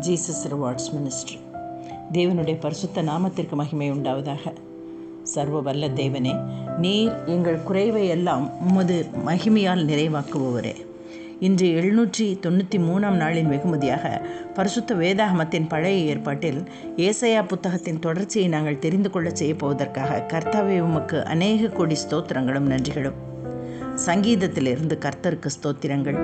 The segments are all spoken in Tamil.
ஜீசஸ் ரிவார்ட்ஸ் மினிஸ்ட்ரி தேவனுடைய பரிசுத்த நாமத்திற்கு மகிமை உண்டாவதாக. சர்வ வல்ல தேவனே நீர் எங்கள் குறைவை எல்லாம் உமது மகிமையால் நிறைவாக்குபவரே. இன்று எழுநூற்றி தொண்ணூற்றி மூணாம் நாளின் வெகுமதியாக பரிசுத்த வேதாகமத்தின் பழைய ஏற்பாட்டில் ஏசையா புத்தகத்தின் தொடர்ச்சியை நாங்கள் தெரிந்து கொள்ள செய்ய போவதற்காக கர்த்தாவே உமக்கு அநேக கோடி ஸ்தோத்திரங்களும் நன்றிகளும். சங்கீதத்திலிருந்து கர்த்தருக்கு ஸ்தோத்திரங்கள்.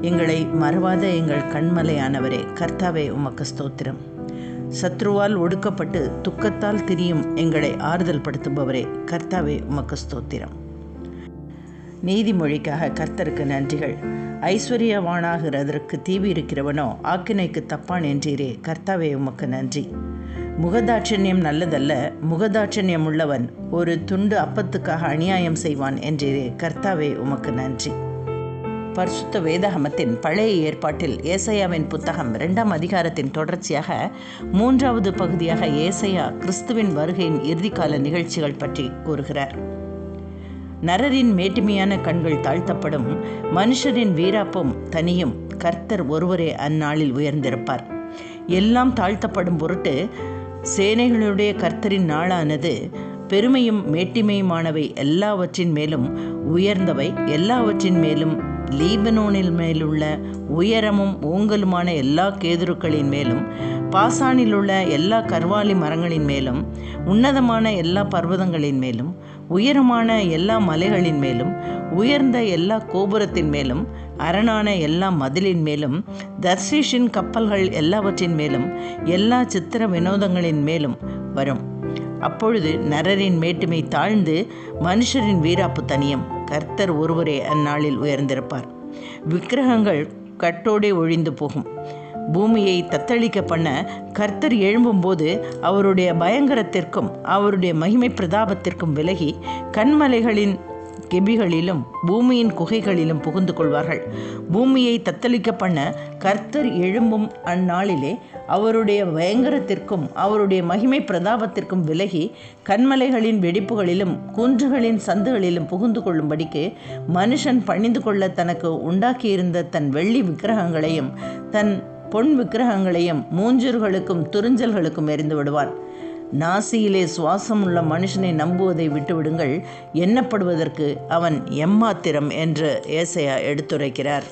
எங்களை மறவாத எங்கள் கண்மலையானவரே கர்த்தாவே உமக்கு ஸ்தோத்திரம். சத்ருவால் ஒடுக்கப்பட்டு துக்கத்தால் திரியும் எங்களை ஆறுதல் படுத்துபவரே கர்த்தாவே உமக்கு ஸ்தோத்திரம். நீதிமொழிக்காக கர்த்தருக்கு நன்றிகள். ஐஸ்வர்யவானாகிறதற்கு தீவி இருக்கிறவனோ ஆக்கினைக்கு தப்பான் என்றீரே கர்த்தாவே உமக்கு நன்றி. முகதாட்சண்யம் நல்லதல்ல முகதாட்சண்யம் உள்ளவன் ஒரு துண்டு அப்பத்துக்காக அநியாயம் செய்வான் என்றீரே கர்த்தாவே உமக்கு நன்றி. பரிசுத்த வேதகமத்தின் பழைய ஏற்பாட்டில் ஏசையாவின் புத்தகம் இரண்டாம் அதிகாரத்தின் தொடர்ச்சியாக மூன்றாவது பகுதியாக ஏசையா கிறிஸ்துவின் வருகையின் இறுதிக்கால நிகழ்ச்சிகள் பற்றி கூறுகிறார். நரரின் மேட்டுமையான கண்கள் தாழ்த்தப்படும் மனுஷரின் வீராப்பும் தனியும் கர்த்தர் ஒருவரே அந்நாளில் உயர்ந்திருப்பார். எல்லாம் தாழ்த்தப்படும் பொருட்டு சேனைகளுடைய கர்த்தரின் நாளானது பெருமையும் மேட்டிமையுமானவை எல்லாவற்றின் மேலும் உயர்ந்தவை எல்லாவற்றின் மேலும் லீபனோனில் மேலுள்ள உயரமும் ஓங்கலுமான எல்லா கேதுருக்களின் மேலும் பாசானில் உள்ள எல்லா கர்வாலி மரங்களின் மேலும் உன்னதமான எல்லா பர்வதங்களின் மேலும் உயரமான எல்லா மலைகளின் மேலும் உயர்ந்த எல்லா கோபுரத்தின் மேலும் அரணான எல்லா மதிலின் மேலும் தர்ஷீஷின் கப்பல்கள் எல்லாவற்றின் மேலும் எல்லா சித்திர வினோதங்களின் மேலும் வரும். அப்பொழுது நரரின் மேட்டுமை தாழ்ந்து மனுஷரின் வீராப்பு தனியும். கர்த்தர் ஒருவரே அந்நாளில் உயர்ந்திருப்பார். விக்கிரகங்கள் கட்டோடே ஒழிந்து போகும். பூமியை தத்தளிக்க பண்ண கர்த்தர் எழும்பும்போது அவருடைய பயங்கரத்திற்கும் அவருடைய மகிமை பிரதாபத்திற்கும் விலகி கண்மலைகளின் கெபிகளிலும் பூமியின் குகைகளிலும் புகுந்து கொள்வார்கள். பூமியை தத்தளிக்க பண்ண கர்த்தர் எழும்பும் அந்நாளிலே அவருடைய பயங்கரத்திற்கும் அவருடைய மகிமை பிரதாபத்திற்கும் விலகி கண்மலைகளின் வெடிப்புகளிலும் குன்றுகளின் சந்துகளிலும் புகுந்து கொள்ளும்படிக்கு மனுஷன் பணிந்து கொள்ள தனக்கு உண்டாக்கியிருந்த தன் வெள்ளி விக்கிரகங்களையும் தன் பொன் விக்கிரகங்களையும் மூஞ்சூர்களுக்கும் துறிஞ்சல்களுக்கும் எரிந்து விடுவான் நாசியிலே சுவாசம் உள்ள மனுஷனை நம்புவதை விட்டுவிடுங்கள். எண்ணப்படுவதற்கு அவன் எம்மாத்திரம் என்று ஏசையா எடுத்துரைக்கிறார்.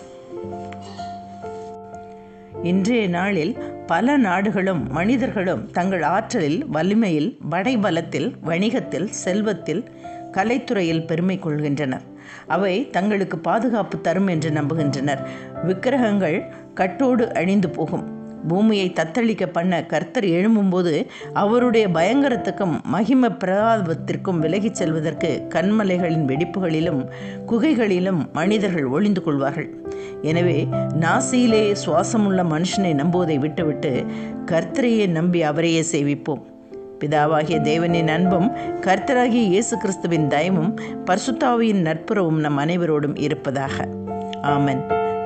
இன்றைய நாளில் பல நாடுகளும் மனிதர்களும் தங்கள் ஆற்றலில் வலிமையில் படைபலத்தில் வணிகத்தில் செல்வத்தில் கலைத்துறையில் பெருமை கொள்கின்றனர். அவை தங்களுக்கு பாதுகாப்பு தரும் என்று நம்புகின்றனர். விக்கிரகங்கள் கட்டோடு அழிந்து போகும். பூமியை தத்தளிக்க பண்ண கர்த்தர் எழும்பும்போது அவருடைய பயங்கரத்துக்கும் மகிம பிரதாபத்திற்கும் விலகிச் செல்வதற்கு கண்மலைகளின் வெடிப்புகளிலும் குகைகளிலும் மனிதர்கள் ஒளிந்து கொள்வார்கள். எனவே நாசியிலே சுவாசமுள்ள மனுஷனை நம்புவதை விட்டுவிட்டு கர்த்தரையே நம்பி அவரையே சேவிப்போம். பிதாவாகிய தேவனின் அன்பும் கர்த்தராகிய இயேசு கிறிஸ்துவின் தயமும் பர்சுத்தாவியின் நட்புறவும் நம் அனைவரோடும் இருப்பதாக. ஆமன்.